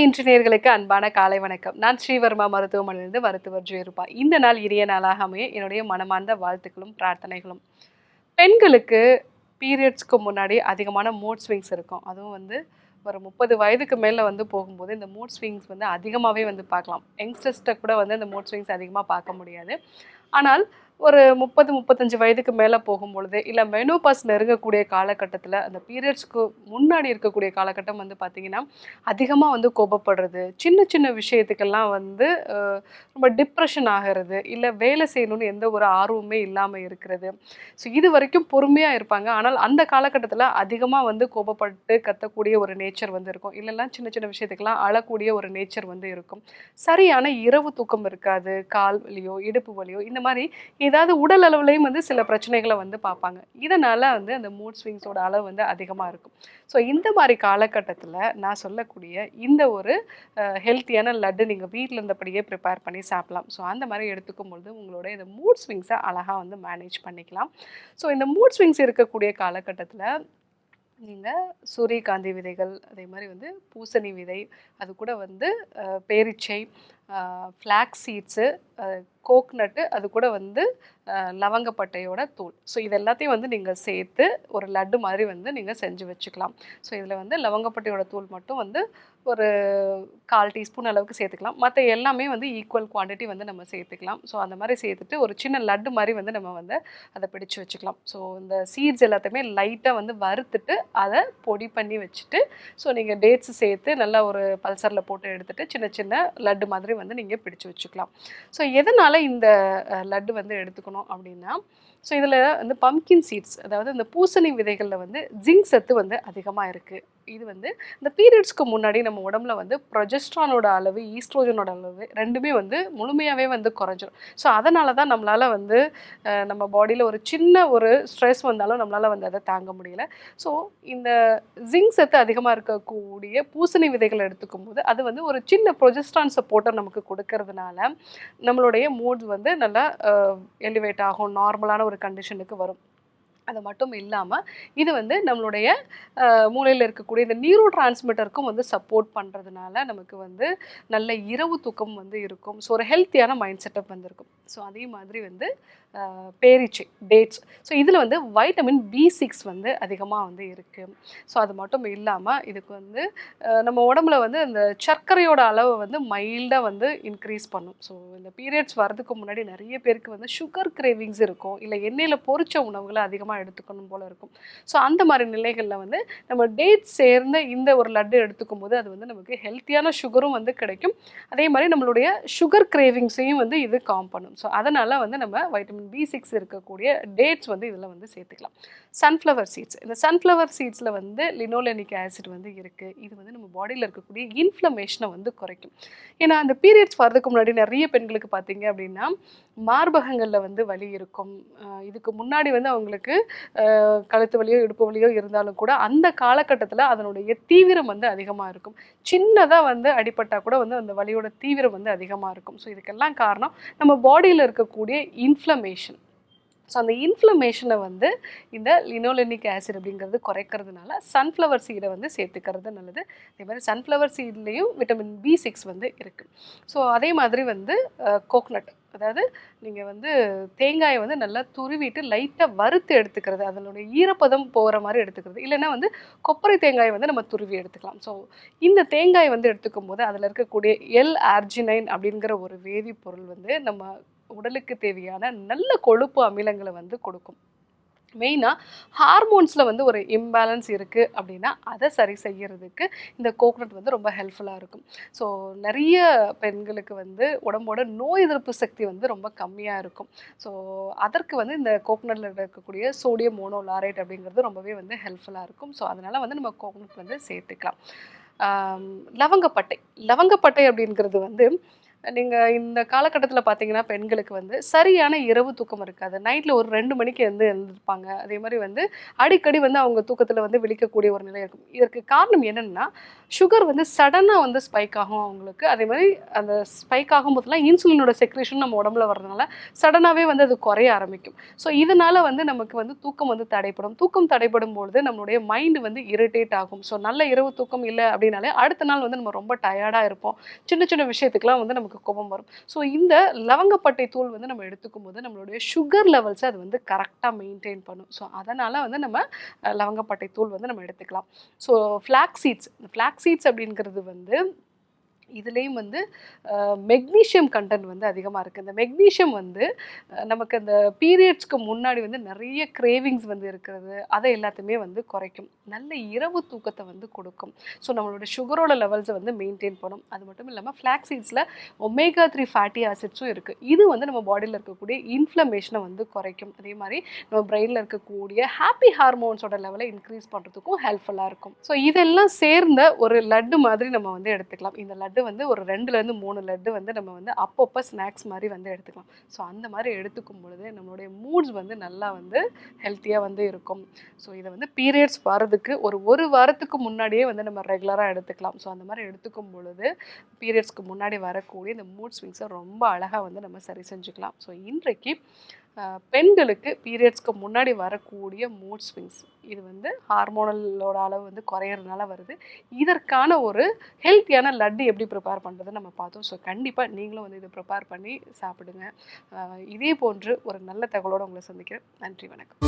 இன்று நேர்களுக்கு அன்பான காலை வணக்கம். நான் ஸ்ரீவர்மா மருத்துவமனையிலிருந்து மருத்துவர் ஜெயரூபா. இந்த நாள் இனிய நாளாக அமைய என்னுடைய மனமார்ந்த வாழ்த்துக்களும் பிரார்த்தனைகளும். பெண்களுக்கு பீரியட்ஸ்க்கு முன்னாடி அதிகமான மூட் ஸ்விங்ஸ் இருக்கும். அதுவும் வந்து ஒரு முப்பது வயதுக்கு மேலே வந்து போகும்போது இந்த மூட் ஸ்விங்ஸ் வந்து அதிகமாகவே வந்து பார்க்கலாம். யங்ஸ்டர்ஸ்ட்டை கூட வந்து இந்த மூட் ஸ்விங்ஸ் அதிகமாக பார்க்க முடியாது. ஆனால் ஒரு முப்பது முப்பத்தஞ்சு வயதுக்கு மேலே போகும்பொழுது இல்லை மெனோபாஸ் நெருங்கக்கூடிய காலகட்டத்தில் அந்த பீரியட்ஸ்க்கு முன்னாடி இருக்கக்கூடிய காலகட்டம் வந்து பார்த்திங்கன்னா அதிகமாக வந்து கோபப்படுறது சின்ன சின்ன விஷயத்துக்கெல்லாம் வந்து ரொம்ப டிப்ரெஷன் ஆகிறது இல்லை வேலை செய்யணும்னு எந்த ஒரு ஆர்வமே இல்லாமல் இருக்கிறது. ஸோ இது வரைக்கும் பொறுமையாக இருப்பாங்க. ஆனால் அந்த காலகட்டத்தில் அதிகமாக வந்து கோபப்பட்டு கத்தக்கூடிய ஒரு நேச்சர் வந்து இருக்கும். இல்லைன்னா சின்ன சின்ன விஷயத்துக்கெல்லாம் அழக்கூடிய ஒரு நேச்சர் வந்து இருக்கும். சரியான இரவு தூக்கம் இருக்காது கால் வலியோ இடுப்பு வலியோ இந்த மாதிரி ஏதாவது உடல் அளவுலையும் வந்து சில பிரச்சனைகளை வந்து பார்ப்பாங்க. இதனால் வந்து அந்த மூட் ஸ்விங்ஸோட அளவு வந்து அதிகமாக இருக்கும். ஸோ இந்த மாதிரி காலகட்டத்தில் நான் சொல்லக்கூடிய இந்த ஒரு ஹெல்த்தியான லட்டு நீங்கள் வீட்டில் இருந்தபடியே ப்ரிப்பேர் பண்ணி சாப்பிடலாம். ஸோ அந்த மாதிரி எடுத்துக்கும் பொழுது உங்களோட இந்த மூட் ஸ்விங்ஸை அழகாக வந்து மேனேஜ் பண்ணிக்கலாம். ஸோ இந்த மூட் ஸ்விங்ஸ் இருக்கக்கூடிய காலகட்டத்தில் நீங்கள் சூரியகாந்தி விதைகள் அதே மாதிரி வந்து பூசணி விதை அது கூட வந்து பேரிச்சை ஃப்ளாக் சீட்ஸு கோக்னட்டு அது கூட வந்து லவங்கப்பட்டையோட தூள். ஸோ இது எல்லாத்தையும் வந்து நீங்கள் சேர்த்து ஒரு லட்டு மாதிரி வந்து நீங்கள் செஞ்சு வச்சுக்கலாம். ஸோ இதில் வந்து லவங்கப்பட்டையோட தூள் மட்டும் வந்து ஒரு கால் டீஸ்பூன் அளவுக்கு சேர்த்துக்கலாம். மற்ற எல்லாமே வந்து ஈக்குவல் குவாண்டிட்டி வந்து நம்ம சேர்த்துக்கலாம். ஸோ அந்த மாதிரி சேர்த்துட்டு ஒரு சின்ன லட்டு மாதிரி வந்து நம்ம வந்து அதை பிடிச்சு வச்சுக்கலாம். ஸோ இந்த சீட்ஸ் எல்லாத்தையுமே லைட்டாக வந்து வறுத்துட்டு அதை பொடி பண்ணி வச்சுட்டு ஸோ நீங்கள் டேட்ஸ் சேர்த்து நல்லா ஒரு பல்சரில் போட்டு எடுத்துகிட்டு சின்ன சின்ன லட்டு மாதிரி வந்து நீங்கள் பிடிச்சு வச்சுக்கலாம். ஸோ எதனால் இந்த லட்டு வந்து எடுத்துக்கணும் அப்படின்னா ஸோ இதில் வந்து பம்கின் சீட்ஸ் அதாவது இந்த பூசணி விதைகளில் வந்து ஜிங்க் சத்து வந்து அதிகமாக இருக்குது இது வந்து இந்த பீரியட்ஸ்க்கு முன்னாடி நம்ம உடம்புல வந்து ப்ரொஜெஸ்ட்ரானோட அளவு ஈஸ்ட்ரோஜனோட அளவு ரெண்டுமே வந்து முழுமையாகவே வந்து குறைஞ்சிரும். ஸோ அதனால தான் நம்மளால் வந்து நம்ம பாடியில் ஒரு சின்ன ஒரு ஸ்ட்ரெஸ் வந்தாலும் நம்மளால் வந்து அதை தாங்க முடியல. ஸோ இந்த ஜிங்க் சத்து அதிகமாக இருக்கக்கூடிய பூசணி விதைகளை எடுத்துக்கும் போது அது வந்து ஒரு சின்ன ப்ரொஜெஸ்ட்ரான் சப்போர்ட்டை நமக்கு கொடுக்கறதுனால நம்மளுடைய மூட் வந்து நல்லா எலிவேட் ஆகும் நார்மலான ஒரு கண்டிஷனுக்கு வரும். அது மட்டும் இல்லாமல் இது வந்து நம்மளுடைய மூளையில் இருக்கக்கூடிய இந்த நியூரோ டிரான்ஸ்மிட்டருக்கும் வந்து சப்போர்ட் பண்ணுறதுனால நமக்கு வந்து நல்ல இரவு தூக்கம் வந்து இருக்கும். ஸோ ஒரு ஹெல்த்தியான மைண்ட் செட்டப் வந்துருக்கும். ஸோ அதே மாதிரி வந்து பேரிச்சை டேட்ஸ் ஸோ இதில் வந்து வைட்டமின் பி சிக்ஸ் வந்து அதிகமாக வந்து இருக்குது ஸோ அது மட்டும் இல்லாமல் இதுக்கு வந்து நம்ம உடம்புல வந்து அந்த சர்க்கரையோட அளவை வந்து மைல்டாக வந்து இன்க்ரீஸ் பண்ணும். ஸோ இந்த பீரியட்ஸ் வரதுக்கு முன்னாடி நிறைய பேருக்கு வந்து சுகர் கிரேவிங்ஸ் இருக்கும். இல்லை எண்ணெயில் பொரிச்ச உணவுகளை அதிகமாக எடுத்துக்கணும் போல இருக்கும். ஸோ அந்த மாதிரி நிலைகளில் வந்து நம்ம டேட் சேர்ந்த இந்த ஒரு லட்டு எடுத்துக்கும் போது அது வந்து நமக்கு ஹெல்த்தியான சுகரும் வந்து கிடைக்கும். அதே மாதிரி நம்மளுடைய சுகர் கிரேவிங்ஸையும் வந்து இது காம் பண்ணும். ஸோ அதனால் வந்து நம்ம வைட்டமின் பி சிக்ஸ் இருக்கக்கூடிய டேட்ஸ் வந்து இதில் வந்து சேர்த்துக்கலாம். சன்ஃப்ளவர் சீட்ஸ் இந்த சன்ஃப்ளவர் சீட்ஸில் வந்து லினோலெனிக் ஆசிட் வந்து இருக்குது இது வந்து நம்ம பாடியில் இருக்கக்கூடிய இன்ஃப்ளமேஷனை வந்து குறைக்கும். ஏன்னா அந்த பீரியட்ஸ் வரதுக்கு முன்னாடி நிறைய பெண்களுக்கு பார்த்தீங்க அப்படின்னா மார்பகங்களில் வந்து வலி இருக்கும். இதுக்கு முன்னாடி வந்து அவங்களுக்கு கழுத்து வலியோ இடுப்பு வலியோ இருந்தாலும் கூட அந்த காலகட்டத்தில் அதனுடைய தீவிரம் வந்து அதிகமாக இருக்கும். சின்னதாக வந்து அடிபட்டால் கூட வந்து அந்த வலியோட தீவிரம் வந்து அதிகமாக இருக்கும். ஸோ இதுக்கெல்லாம் காரணம் நம்ம பாடியில் இருக்கக்கூடிய இன்ஃப்ளமேஷன் ஸோ அந்த இன்ஃப்ளமேஷனை வந்து இந்த லினோலெனிக் ஆசிட் அப்படிங்கிறது குறைக்கிறதுனால சன்ஃப்ளவர் சீடை வந்து சேர்த்துக்கிறது நல்லது. அதே மாதிரி சன்ஃப்ளவர் சீட்லேயும் விட்டமின் பி சிக்ஸ் வந்து இருக்குது ஸோ அதே மாதிரி வந்து கோக்னட் அதாவது நீங்கள் வந்து தேங்காயை வந்து நல்லா துருவிட்டு லைட்டாக வறுத்து எடுத்துக்கிறது அதனுடைய ஈரப்பதம் போகிற மாதிரி எடுத்துக்கிறது. இல்லைன்னா வந்து கொப்பரை தேங்காயை வந்து நம்ம துருவி எடுத்துக்கலாம். ஸோ இந்த தேங்காய் வந்து எடுத்துக்கும் போது அதில் இருக்கக்கூடிய எல் ஆர்ஜினைன் அப்படிங்கிற ஒரு வேதிப்பொருள் வந்து நம்ம உடலுக்கு தேவையான நல்ல கொழுப்பு அமிலங்களை வந்து கொடுக்கும். மெயினாக ஹார்மோன்ஸில் வந்து ஒரு இம்பேலன்ஸ் இருக்குது அப்படின்னா அதை சரி செய்யறதுக்கு இந்த கோகனட் வந்து ரொம்ப ஹெல்ப்ஃபுல்லாக இருக்கும். ஸோ நிறைய பெண்களுக்கு வந்து உடம்போட நோய் எதிர்ப்பு சக்தி வந்து ரொம்ப கம்மியாக இருக்கும். ஸோ அதற்கு வந்து இந்த கோகனட்டில் இருக்கக்கூடிய சோடியம் மோனோலாரேட் அப்படிங்கிறது ரொம்பவே வந்து ஹெல்ப்ஃபுல்லாக இருக்கும். ஸோ அதனால் வந்து நம்ம கோகனட் வந்து சேர்த்துக்கலாம். லவங்கப்பட்டை. லவங்கப்பட்டை அப்படிங்கிறது வந்து நீங்கள் இந்த காலகட்டத்தில் பார்த்தீங்கன்னா பெண்களுக்கு வந்து சரியான இரவு தூக்கம் இருக்காது. நைட்டில் ஒரு ரெண்டு மணிக்கு வந்து எழுந்திருப்பாங்க. அதே மாதிரி வந்து அடிக்கடி வந்து அவங்க தூக்கத்தில் வந்து விழிக்கக்கூடிய ஒரு நிலை இருக்கும். இதற்கு காரணம் என்னென்னா சுகர் வந்து சடனாக வந்து ஸ்பைக் ஆகும் அவங்களுக்கு. அதே மாதிரி அந்த ஸ்பைக் போதுலாம் இன்சுலினோட செக்ரேஷன் நம்ம உடம்புல வர்றதுனால சடனாகவே வந்து அது குறைய ஆரம்பிக்கும். ஸோ இதனால் வந்து நமக்கு வந்து தூக்கம் வந்து தடைப்படும் தூக்கம் தடைப்படும் பொழுது நம்மளுடைய மைண்டு வந்து இரிட்டேட் ஆகும். ஸோ நல்ல இரவு தூக்கம் இல்லை அப்படின்னாலே அடுத்த நாள் வந்து நம்ம ரொம்ப டயர்டாக இருப்போம். சின்ன சின்ன விஷயத்துக்குலாம் வந்து நமக்கு கோபம் வரும். ஸோ இந்த லவங்கப்பட்டை தூள் வந்து நம்ம எடுத்துக்கும் போது நம்மளுடைய சுகர் லெவல்ஸை அது வந்து கரெக்டாக மெயின்டைன் பண்ணும். ஸோ அதனால் வந்து நம்ம லவங்கப்பட்டை தூள் வந்து நம்ம எடுத்துக்கலாம். ஸோ ஃப்ளாக் சீட்ஸ் இந்த ஃப்ளாக் சீட்ஸ் அப்படிங்கிறது வந்து இதுலேயும் வந்து மெக்னீஷியம் கண்டென்ட் வந்து அதிகமாக இருக்குது இந்த மெக்னீஷியம் வந்து நமக்கு அந்த பீரியட்ஸ்க்கு முன்னாடி வந்து நிறைய கிரேவிங்ஸ் வந்து இருக்கிறது. அதை எல்லாத்தையுமே வந்து குறைக்கும். நல்ல இரவு தூக்கத்தை வந்து கொடுக்கும். ஸோ நம்மளோட சுகரோட லெவல்ஸை வந்து மெயின்டைன் பண்ணும். அது மட்டும் இல்லாமல் ஃப்ளாக்ஸீட்ஸில் ஒமேகா த்ரீ ஃபேட்டி ஆசிட்ஸும் இருக்குது இது வந்து நம்ம பாடியில் இருக்கக்கூடிய இன்ஃப்ளமேஷனை வந்து குறைக்கும். அதே மாதிரி நம்ம பிரெயினில் இருக்கக்கூடிய ஹாப்பி ஹார்மோன்ஸோட லெவலை இன்க்ரீஸ் பண்ணுறதுக்கும் ஹெல்ப்ஃபுல்லாக இருக்கும். ஸோ இதெல்லாம் சேர்ந்த ஒரு லட்டு மாதிரி நம்ம வந்து எடுத்துக்கலாம். இந்த லட்டு வந்து ஒரு ரெண்டுலேருந்து மூணு லட்டு வந்து நம்ம வந்து அப்பப்போ ஸ்நாக்ஸ் மாதிரி வந்து எடுத்துக்கலாம். ஸோ அந்த மாதிரி எடுத்துக்கும் பொழுது நம்மளுடைய மூட்ஸ் வந்து நல்லா வந்து ஹெல்த்தியாக வந்து இருக்கும். ஸோ இதை வந்து பீரியட்ஸ் வரதுக்கு ஒரு ஒரு வாரத்துக்கு முன்னாடியே வந்து நம்ம ரெகுலராக எடுத்துக்கலாம். ஸோ அந்த மாதிரி எடுத்துக்கும் பொழுது பீரியட்ஸ்க்கு முன்னாடி வரக்கூடிய இந்த மூட் ஸ்விங்ஸை ரொம்ப அழகாக வந்து நம்ம சரி செஞ்சுக்கலாம். ஸோ இன்றைக்கு பெண்களுக்கு பீரியட்ஸ்க்கு முன்னாடி வரக்கூடிய மூட் ஸ்விங்ஸ் இது வந்து ஹார்மோனலோட அளவு வந்து குறையிறதுனால வருது. இதற்கான ஒரு ஹெல்த்தியான லட்டு எப்படி ப்ரிப்பேர் பண்ணுறது நம்ம பார்த்தோம். ஸோ கண்டிப்பாக நீங்களும் வந்து இதை ப்ரிப்பேர் பண்ணி சாப்பிடுங்க. இதே போன்று ஒரு நல்ல தகவலோடு உங்களை சந்திக்கிறேன். நன்றி வணக்கம்.